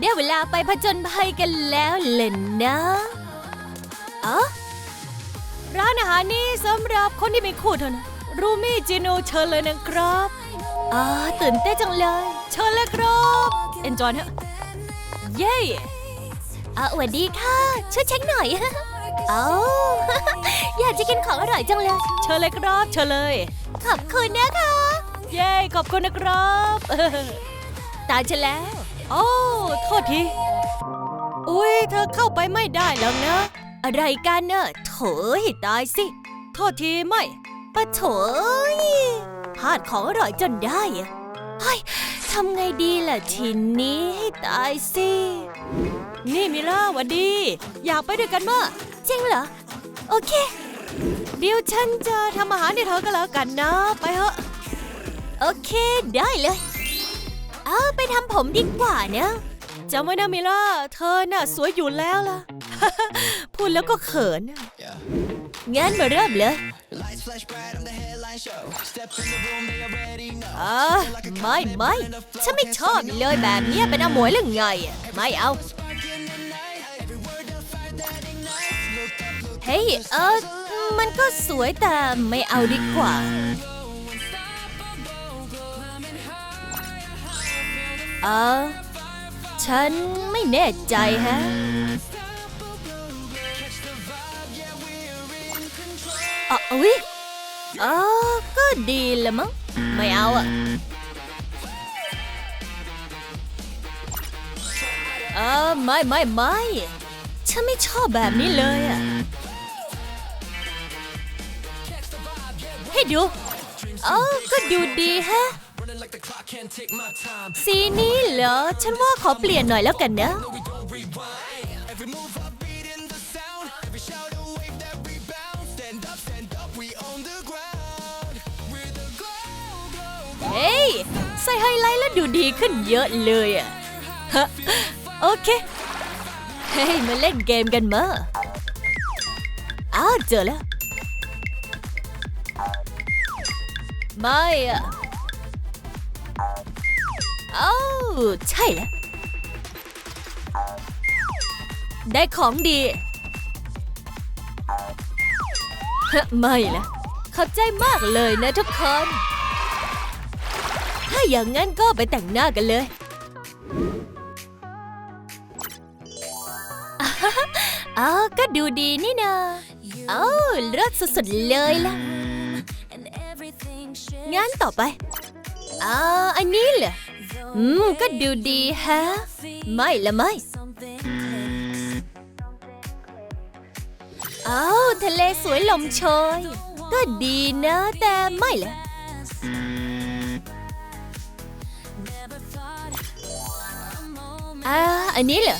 ได้เวลาไปผจญภัยกันแล้วเล่นะเอ๋อร้านอาหารนี้สำหรับคนที่มีคู่เท่านั้นรูมี่จิโนเชิญเลยนะครับอ๋อตื่นเต้นจังเลย เชิญเลยครับเอนจอยฮะเย้อะสวัสดีค่ะ ช่วยเช็คหน่อยเอ้าอยากจะกินของอร่อยจังเลย เชิญเลยครับ เชิญเลย ขอบคุณนะคะ เย้ ขอบคุณนะครับ ตายฉันแล้ว โอ้โทษที อุ้ยเธอเข้าไปไม่ได้แล้วนะ อะไรกันเนอะโถยตายสิ โทษทีไม่ปะโถยพลาดของอร่อยจนได้อะเฮ้ยทำไงดีล่ะทีนี้ให้ตายสิ นี่มิล่าหวัดดี อยากไปด้วยกันมั้จริงเหรอ โอเค เดี๋ยวฉันจะทำอาหารให้เธอก็แล้วกันนะ ไปเถอะ โอเคได้เลย เอาไปทำผมดีกว่าเนะจำไว้นะมิล่า เธอน่ะสวยอยู่แล้วล่ะ พูดแล้วก็เขินงั้นมาเริ่มเลย Lights flash bright, I'm the headline show. Step in the room, they already know. อ่าไม่ไม่ฉันไม่ชอบเลยแบบเนี้ยเป็นอมวยหรือไง ไม่เอา เฮ้ยเออมันก็สวยแต่ไม่เอาดีกว่า เออฉันไม่แน่ใจฮะ อ๋ออุ๊ยเออก็ดีละมั้ง ไม่เอาอะ เออไม่ไม่ไม่ฉันไม่ชอบแบบนี้เลยอะ ให้ดู เออก็ดูดีฮะ Running like the clock, can't take my time. สีนี้เหรอ ฉันว่าขอเปลี่ยนหน่อยแล้วกันนะ We don't rewind. Every move I beat in the sound. Every shout a wave that rebound. Stand up, stand up, we own the ground. We're the glow, glow. เฮ้ย ใส่ไฮไลท์แล้วดูดีขึ้นเยอะเลยอะฮะโอเค เฮ้ย มาเล่นเกมกันมาอ้าวเจอแล้ว ไม่อะ อ้าวใช่แล้ว ได้ของดีฮะไม่ละขอบใจมากเลยนะทุกคน ถ้าอย่างงั้นก็ไปแต่งหน้ากันเลยอ้าวก็ดูดีนี่นาเอ้าเลิศสุดๆเลยล่ะ งั้นต่อไป อ่าอันนี้เหรออืม ก็ดูดีฮะ ไม่ละไม่เอ้าทะเลสวยลมโชย ก็ดีนะแต่ไม่ละอ่าอันนี้เหรอ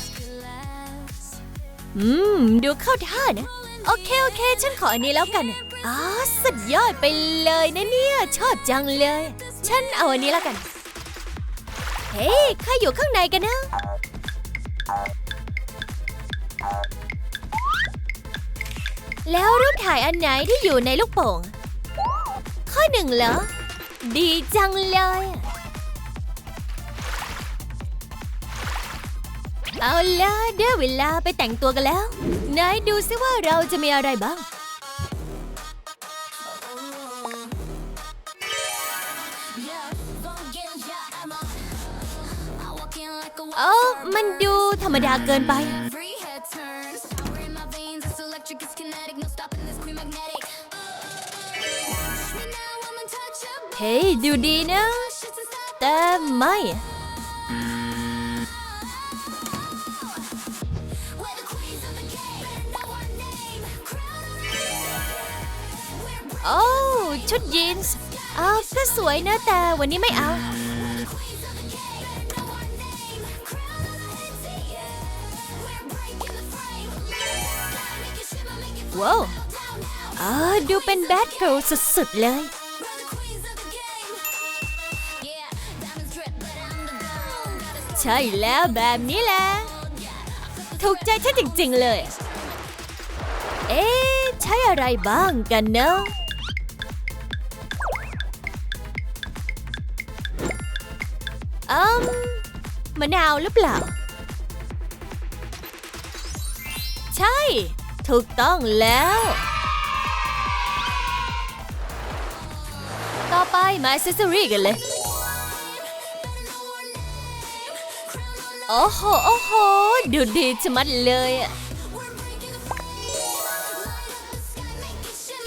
อืม ดูเข้าท่านะ โอเค โอเค ฉันขออันนี้แล้วกันอ๋อสุดยอดไปเลยนะเนี่ย ชอบจังเลย ฉันเอาอันนี้แล้วกัน เฮ้ยใครอยู่ข้างในกันนะ แล้วรูปถ่ายอันไหนที่อยู่ในลูกโป่ง ข้อหนึ่งเหรอ ดีจังเลย เอาละได้เวลาไปแต่งตัวกันแล้วไหนดูซิว่าเราจะมีอะไรบ้าง เอ้ามันดูธรรมดาเกินไป Every head turns. Power in my veins, it's electric, it's kinetic. No stopping this queen magnetic. And now I'm untouchable. เฮ้ยดูดีนะ Shit's unstoppable. แต่ไม่ We're the queens of the game. Better know our name. Crown on We're โอ้ ชุดยีนส์อ้าวก็สวยนะแต่วันนี้ไม่เอา ว้าวดูเป็นแบทเกิลสุดๆเลย ใช่แล้วแบบนี้แหละ ถูกใจฉันจริงๆเลย เอ๊ใช้อะไรบ้างกันเนาะอืมมะนาวหรือเปล่า ใช่ ถูกต้องแล้ว ต่อไปมาอ c เซอรี่กันเลย โอ้โห โอ้โห ดูดีชะมัดเลยอะ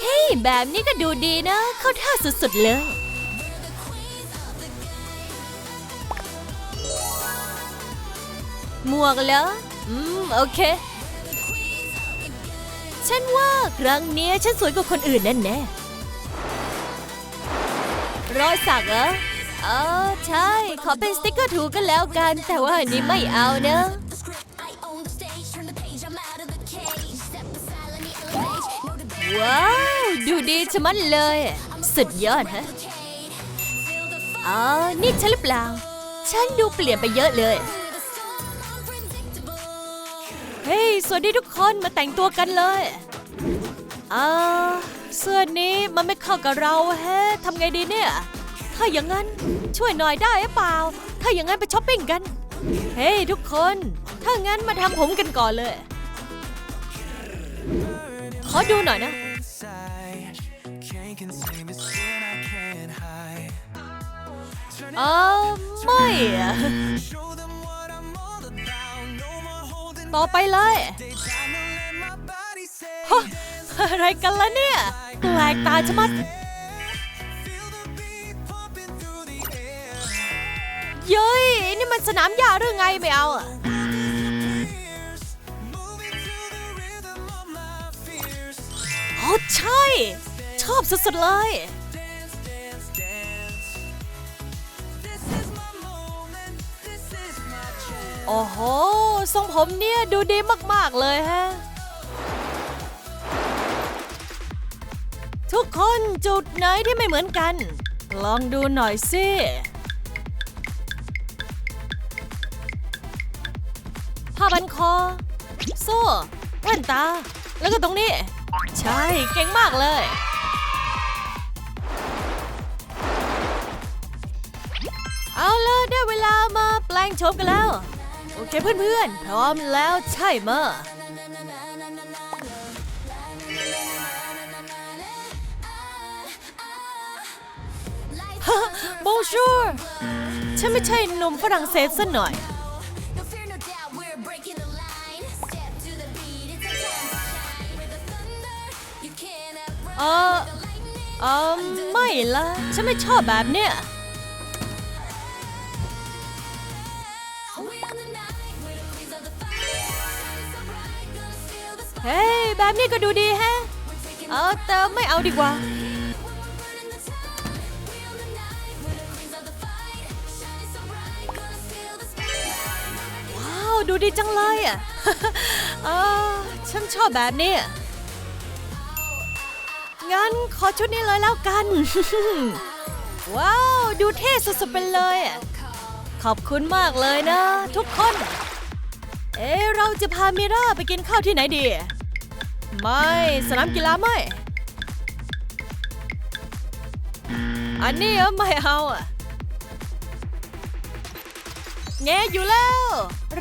เฮ้ยแบบนี้ก็ดูดีนะ เข้าท่าสุดๆเลย หมวกเหรออืม โอเค ฉันว่าครั้งเนี้ยฉันสวยกว่าคนอื่นแน่แน่ๆรอยสักเหรอเออใช่ ขอเป็นสติกเกอร์ถูกกันแล้วกัน แต่ว่าอันนี้ไม่เอานะ The script, I own the stage. Turn the page, I'm out of the cage. Step aside, let me elevate. No debate. ว้าว ดูดีชะมัดเลย สุดยอดฮะ Feel the อ๋อ นี่ฉันหรือเปล่า ฉันดูเปลี่ยนไปเยอะเลย เฮ้ย สวัสดีทุกคนมาแต่งตัวกันเลยอ่าเสื้อนี้มันไม่เข้ากับเราแฮะทำไงดีเนี่ย ถ้าอย่างนั้นช่วยหน่อยได้หรือเปล่า ถ้าอย่างนั้นไปช้อปปิ้งกัน เฮ้ยทุกคน ถ้างั้นมาทำผมกันก่อนเลย ขอดูหน่อยนะ เออไม่ ต่อไปเลยฮะอะไรกันล่ะเนี่ย แปลกตาชะมัด เย้ย นี่มันสนามหญ้าหรือไงไม่เอาอ๋อใช่ ชอบสุดๆเลย โอ้โห ทรงผมเนี่ยดูดีมาก ๆ เลยฮะ ทุกคนจุดไหนที่ไม่เหมือนกัน ลองดูหน่อยสิผ้าบันคอ โซ่แว่นตา แล้วก็ตรงนี้ ใช่ เก่งมากเลย เอาละได้เวลามาแปลงโฉมกันแล้ว โอเคเพื่อนๆ พร้อมแล้วใช่ไหมะฮะบงชูฉันไม่ใช่หนุ่มฝรั่งเศสซะหน่อย เอ่อเออไม่ละฉันไม่ชอบแบบเนี้ย เฮ้ยแบบนี้ก็ดูดีแฮะ เอาเติมไม่เอาดีกว่า ว้าว ดูดีจังเลยอะฉันชอบแบบนี้ งั้นขอชุดนี้เลยแล้วกัน ว้าว ดูเท่สุดๆไปเลยอะ ขอบคุณมากเลยนะ ทุกคน เอ๊เราจะพามิร่าไปกินข้าวที่ไหนดี ไม่สนามกีฬาไม่ อันนี้เอไม่เอาอะแงอยู่แล้ว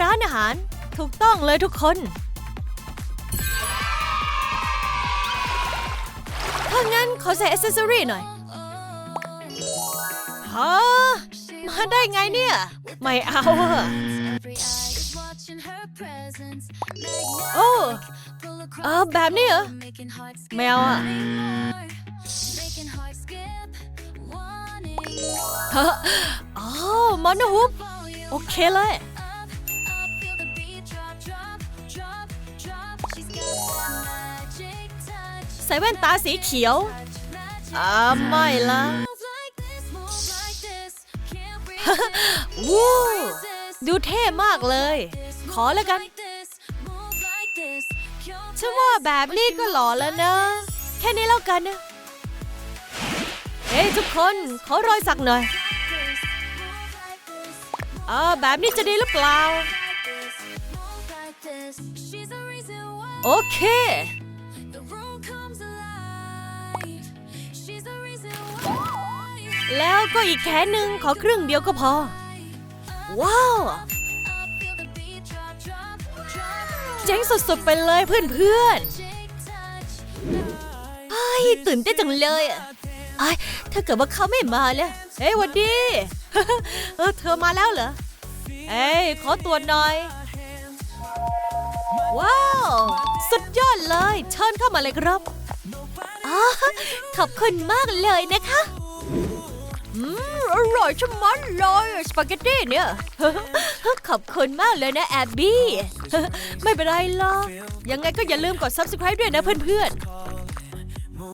ร้านอาหารถูกต้องเลยทุกคน ถ้างั้นขอใส่อ c เซ s ซอรี่หน่อยฮะ ได้ไงเนี่ย ไม่เอาอะ Every eye is watching her presence. โอ้ Pull เอ across อแบบนี้เหรอ making hearts ไม่เอาอะ more. Making hearts skip, wanting more. ฮะอ๋อมอนฮุบ Volume โอเคเลย up, up, feel the beat drop, drop, drop, drop. She's got that magic touch, ใส่แว่นตาสีเขียว magic อ่าไม่ละ วู้ดูเท่มากเลย ขอแล้วกัน ฉันว่าแบบนี้ก็หล่อแล้วนะ แค่นี้แล้วกันนะ เฮ้ยทุกคนขอรอยสักหน่อย this, move like this, อ่าแบบนี้จะดีหรือเปล่า โอเค แล้วก็อีกแขนหนึ่งขอครึ่งเดียวก็พอ ว้าว เจ๋งสุดๆไปเลยเพื่อนๆเฮ้ยตื่นเต้นจังเลยอะไอถ้าเกิดว่าเขาไม่มาเลยเฮ้ยวันดีเออเธอมาแล้วเหรอ เอ้ยขอตัวจหน่อย ว้าว สุดยอดเลย เชิญเข้ามาเลยครับ อ๋อ ขอบคุณมากเลยนะคะ อืมอร่อยชะมัดเลยสปาเกตตี้เนี่ย ขอบคุณมากเลยนะแอบบี้ ไม่เป็นไรหรอกยังไงก็อย่าลืมกด subscribe ด้วยนะเพื่อนๆ